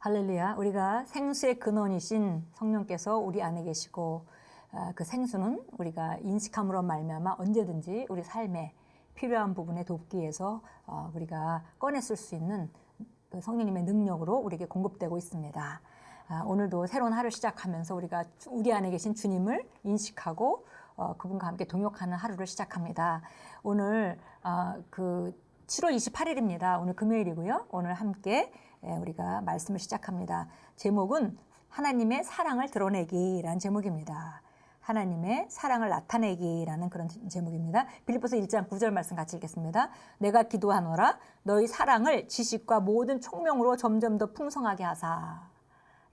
할렐루야. 우리가 생수의 근원이신 성령께서 우리 안에 계시고 아, 그 생수는 우리가 인식함으로 말미암아 언제든지 우리 삶에 필요한 부분에 돕기 위해서 어, 우리가 꺼내 쓸 수 있는 그 성령님의 능력으로 우리에게 공급되고 있습니다. 아, 오늘도 새로운 하루 시작하면서 우리가 주- 우리 안에 계신 주님을 인식하고 어, 그분과 함께 동역하는 하루를 시작합니다. 오늘 어, 그 7월 28일입니다. 오늘 금요일이고요. 오늘 함께 예, 우리가 말씀을 시작합니다. 제목은 하나님의 사랑을 드러내기라는 제목입니다. 하나님의 사랑을 나타내기라는 그런 제목입니다. 빌립보서 1장 9절 말씀 같이 읽겠습니다. 내가 기도하노라 너희 사랑을 지식과 모든 총명으로 점점 더 풍성하게 하사.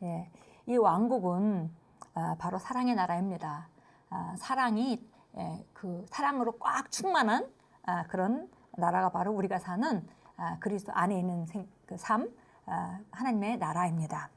예, 이 왕국은 아, 바로 사랑의 나라입니다. 아, 사랑이 예, 그 사랑으로 꽉 충만한 아, 그런 나라가 바로 우리가 사는 아, 그리스도 안에 있는 생, 그 삶, 아, 하나님의 나라입니다.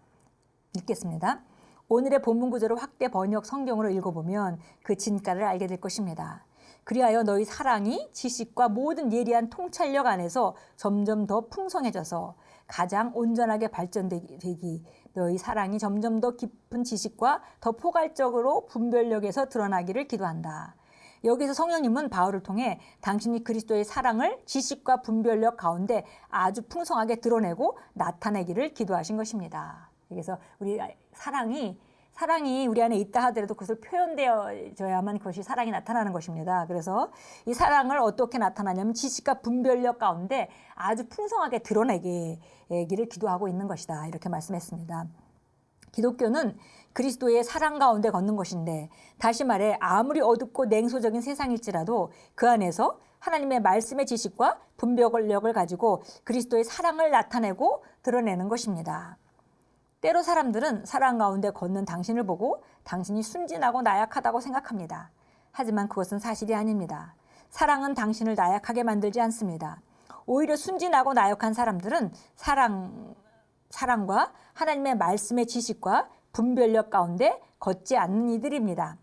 읽겠습니다. 오늘의 본문 구절을 확대 번역 성경으로 읽어보면 그 진가를 알게 될 것입니다. 그리하여 너희 사랑이 지식과 모든 예리한 통찰력 안에서 점점 더 풍성해져서 가장 온전하게 발전되기 너희 사랑이 점점 더 깊은 지식과 더 포괄적으로 분별력에서 드러나기를 기도한다. 여기서 성령님은 바울을 통해 당신이 그리스도의 사랑을 지식과 분별력 가운데 아주 풍성하게 드러내고 나타내기를 기도하신 것입니다. 그래서 우리 사랑이 사랑이 우리 안에 있다 하더라도 그것을 표현되어져야만 그것이 사랑이 나타나는 것입니다. 그래서 이 사랑을 어떻게 나타나냐면 지식과 분별력 가운데 아주 풍성하게 드러내기를 기도하고 있는 것이다. 이렇게 말씀했습니다. 기독교는 그리스도의 사랑 가운데 걷는 것인데 다시 말해 아무리 어둡고 냉소적인 세상일지라도 그 안에서 하나님의 말씀의 지식과 분별력을 가지고 그리스도의 사랑을 나타내고 드러내는 것입니다. 때로 사람들은 사랑 가운데 걷는 당신을 보고 당신이 순진하고 나약하다고 생각합니다. 하지만 그것은 사실이 아닙니다. 사랑은 당신을 나약하게 만들지 않습니다. 오히려 순진하고 나약한 사람들은 사랑, 사랑과 하나님의 말씀의 지식과 분별력 가운데 걷지 않는 이들입니다.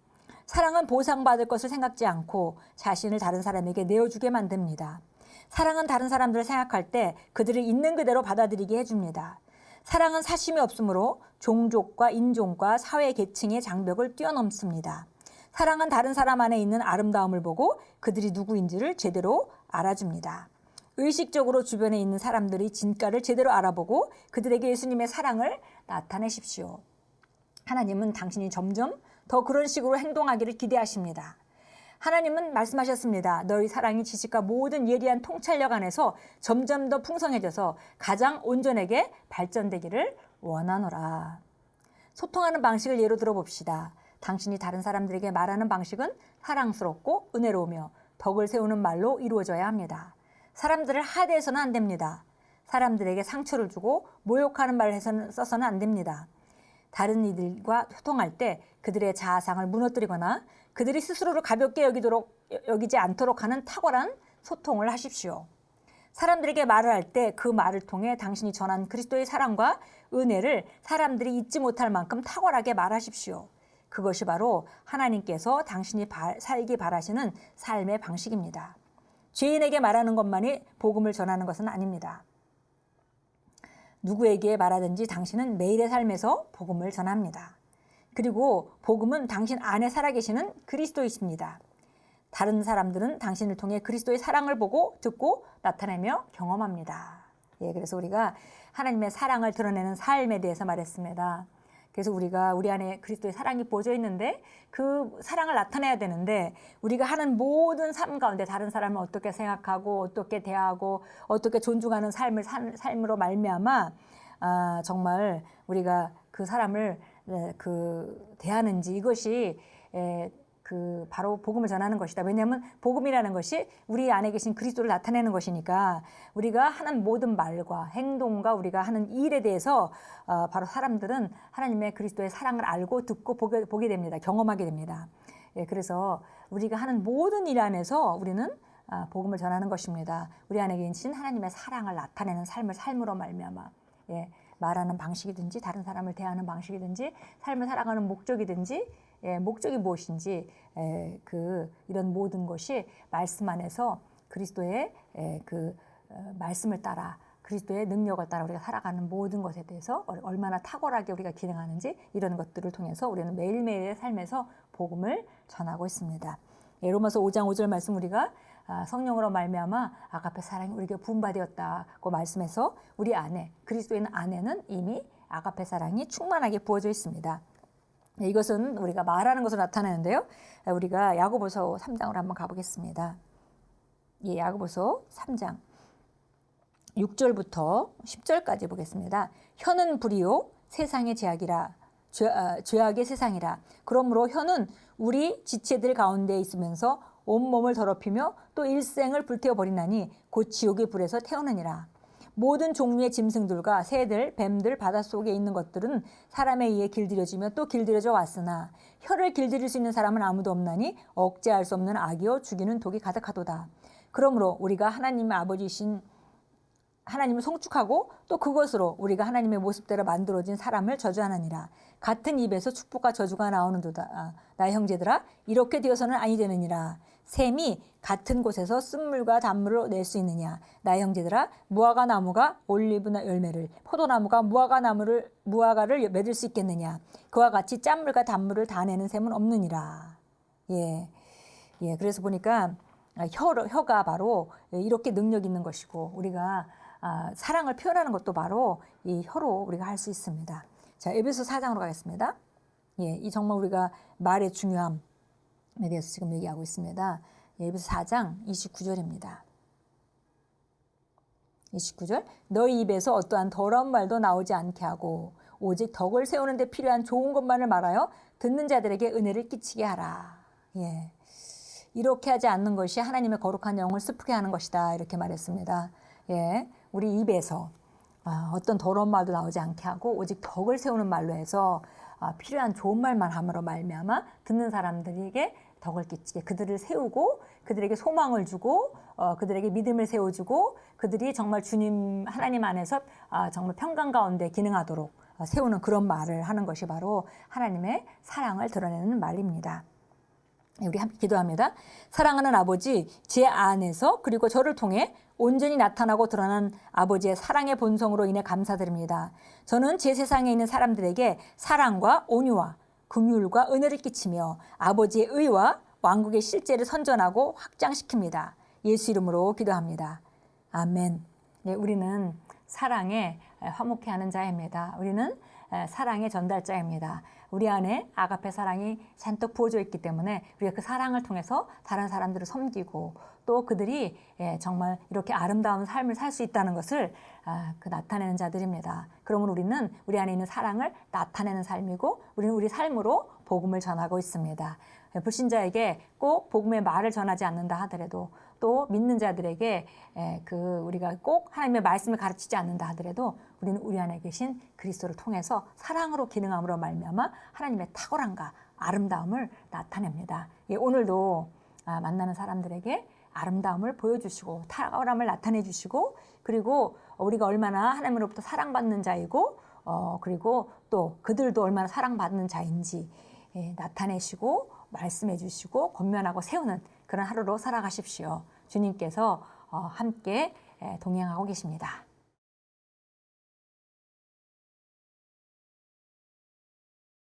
사랑은 보상받을 것을 생각지 않고 자신을 다른 사람에게 내어주게 만듭니다. 사랑은 다른 사람들을 생각할 때 그들을 있는 그대로 받아들이게 해줍니다. 사랑은 사심이 없으므로 종족과 인종과 사회 계층의 장벽을 뛰어넘습니다. 사랑은 다른 사람 안에 있는 아름다움을 보고 그들이 누구인지를 제대로 알아줍니다. 의식적으로 주변에 있는 사람들이 진가를 제대로 알아보고 그들에게 예수님의 사랑을 나타내십시오. 하나님은 당신이 점점 더 그런 식으로 행동하기를 기대하십니다. 하나님은 말씀하셨습니다. 너희 사랑이 지식과 모든 예리한 통찰력 안에서 점점 더 풍성해져서 가장 온전하게 발전되기를 원하노라. 소통하는 방식을 예로 들어 봅시다. 당신이 다른 사람들에게 말하는 방식은 사랑스럽고 은혜로우며 덕을 세우는 말로 이루어져야 합니다. 사람들을 하대해서는 안 됩니다. 사람들에게 상처를 주고 모욕하는 말을 해서는 써서는 안 됩니다. 다른 이들과 소통할 때 그들의 자아상을 무너뜨리거나 그들이 스스로를 가볍게 여기도록 여기지 않도록 하는 탁월한 소통을 하십시오. 사람들에게 말을 할 때 그 말을 통해 당신이 전한 그리스도의 사랑과 은혜를 사람들이 잊지 못할 만큼 탁월하게 말하십시오. 그것이 바로 하나님께서 당신이 바, 살기 바라시는 삶의 방식입니다. 죄인에게 말하는 것만이 복음을 전하는 것은 아닙니다. 누구에게 말하든지 당신은 매일의 삶에서 복음을 전합니다. 그리고 복음은 당신 안에 살아계시는 그리스도이십니다. 다른 사람들은 당신을 통해 그리스도의 사랑을 보고 듣고 나타내며 경험합니다. 예, 그래서 우리가 하나님의 사랑을 드러내는 삶에 대해서 말했습니다. 그래서 우리가 우리 안에 그리스도의 사랑이 보져 있는데 그 사랑을 나타내야 되는데 우리가 하는 모든 삶 가운데 다른 사람을 어떻게 생각하고 어떻게 대하고 어떻게 존중하는 삶을 산, 삶으로 말미암아 아, 정말 우리가 그 사람을 네, 그 대하는지 이것이 에, 그 바로 복음을 전하는 것이다. 왜냐하면 복음이라는 것이 우리 안에 계신 그리스도를 나타내는 것이니까 우리가 하는 모든 말과 행동과 우리가 하는 일에 대해서 어, 바로 사람들은 하나님의 그리스도의 사랑을 알고 듣고 보게, 보게 됩니다. 경험하게 됩니다. 예, 그래서 우리가 하는 모든 일 안에서 우리는 아, 복음을 전하는 것입니다. 우리 안에 계신 하나님의 사랑을 나타내는 삶을 삶으로 말미암아 예, 말하는 방식이든지 다른 사람을 대하는 방식이든지 삶을 살아가는 목적이든지 예, 목적이 무엇인지 에, 그 이런 모든 것이 말씀 안에서 그리스도의 에, 그 어, 말씀을 따라 그리스도의 능력을 따라 우리가 살아가는 모든 것에 대해서 얼- 얼마나 탁월하게 우리가 기능하는지 이런 것들을 통해서 우리는 매일매일의 삶에서 복음을 전하고 있습니다. 예, 로마서 5장 5절 말씀 우리가 아, 성령으로 말미암아 아가페 사랑이 우리에게 부음받았다고 말씀해서 우리 안에 그리스도인 안에는 이미 아가페 사랑이 충만하게 부어져 있습니다. 네, 이것은 우리가 말하는 것으로 나타나는데요. 아, 우리가 야고보서 3장으로 한번 가보겠습니다. 예, 야고보서 3장 6절부터 10절까지 보겠습니다. 혀는 불이요 세상의 제약이라 죄, 아, 죄악의 세상이라 그러므로 혀는 우리 지체들 가운데 있으면서 온몸을 더럽히며 또 일생을 불태워 버리나니 곧 지옥의 불에서 태우느니라 모든 종류의 짐승들과 새들, 뱀들, 바닷속에 있는 것들은 사람에 의해 길들여지며 또 길들여져 왔으나 혀를 길들일 수 있는 사람은 아무도 없나니 억제할 수 없는 악이요 죽이는 독이 가득하도다. 그러므로 우리가 하나님의 아버지신 하나님을 송축하고 또 그것으로 우리가 하나님의 모습대로 만들어진 사람을 저주하느니라. 같은 입에서 축복과 저주가 나오는도다. 아, 나의 형제들아 이렇게 되어서는 아니 되느니라. 샘이 같은 곳에서 쓴물과 단물을 낼수 있느냐. 나의 형제들아 무화과 나무가 올리브 열매를 포도나무가 무화과 나무를 무화과를 맺을 수 있겠느냐. 그와 같이 짠물과 단물을 다 내는 샘은 없느니라. 예. 예, 그래서 보니까 혀, 혀가 바로 이렇게 능력 있는 것이고 우리가 아, 사랑을 표현하는 것도 바로 이 혀로 우리가 할 수 있습니다. 자, 에베소 4장으로 가겠습니다. 예, 이 정말 우리가 말의 중요함 에 대해서 지금 얘기하고 있습니다. 예, 에베소 4장 29절입니다. 29절 너희 입에서 어떠한 더러운 말도 나오지 않게 하고 오직 덕을 세우는 데 필요한 좋은 것만을 말하여 듣는 자들에게 은혜를 끼치게 하라. 예. 이렇게 하지 않는 것이 하나님의 거룩한 영을 슬프게 하는 것이다. 이렇게 말했습니다. 예. 우리 입에서 아, 어떤 더러운 말도 나오지 않게 하고 오직 덕을 세우는 말로 해서 아, 필요한 좋은 말만 함으로 말미암아 듣는 사람들에게 덕을 끼치게 그들을 세우고 그들에게 소망을 주고 어, 그들에게 믿음을 세워주고 그들이 정말 주님 하나님 안에서 아, 정말 평강 가운데 기능하도록 어, 세우는 그런 말을 하는 것이 바로 하나님의 사랑을 드러내는 말입니다. 네, 우리 함께 기도합니다. 사랑하는 아버지, 제 안에서 그리고 저를 통해 온전히 나타나고 드러난 아버지의 사랑의 본성으로 인해 감사드립니다. 저는 제 세상에 있는 사람들에게 사랑과 온유와 긍휼과 은혜를 끼치며 아버지의 의와 왕국의 실제를 선전하고 확장시킵니다. 예수 이름으로 기도합니다. 아멘. 네, 우리는 사랑에 화목해 하는 자입니다. 우리는 사랑의 전달자입니다. 우리 안에 아가페 사랑이 잔뜩 부어져 있기 때문에 우리가 그 사랑을 통해서 다른 사람들을 섬기고 또 그들이 예, 정말 이렇게 아름다운 삶을 살 수 있다는 것을 아, 그 나타내는 자들입니다. 그러면 우리는 우리 안에 있는 사랑을 나타내는 삶이고 우리는 우리 삶으로 복음을 전하고 있습니다. 불신자에게 꼭 복음의 말을 전하지 않는다 하더라도 또 믿는 자들에게 에, 그 우리가 꼭 하나님의 말씀을 가르치지 않는다 하더라도 우리는 우리 안에 계신 그리스도를 통해서 사랑으로 기능함으로 말미암아 하나님의 탁월함과 아름다움을 나타냅니다. 예, 오늘도 아, 만나는 사람들에게 아름다움을 보여주시고 탁월함을 나타내 주시고 그리고 우리가 얼마나 하나님으로부터 사랑받는 자이고 어, 그리고 또 그들도 얼마나 사랑받는 자인지 예, 나타내시고 말씀해 주시고 권면하고 세우는 그런 하루로 살아가십시오. 주님께서 어, 함께 예, 동행하고 계십니다.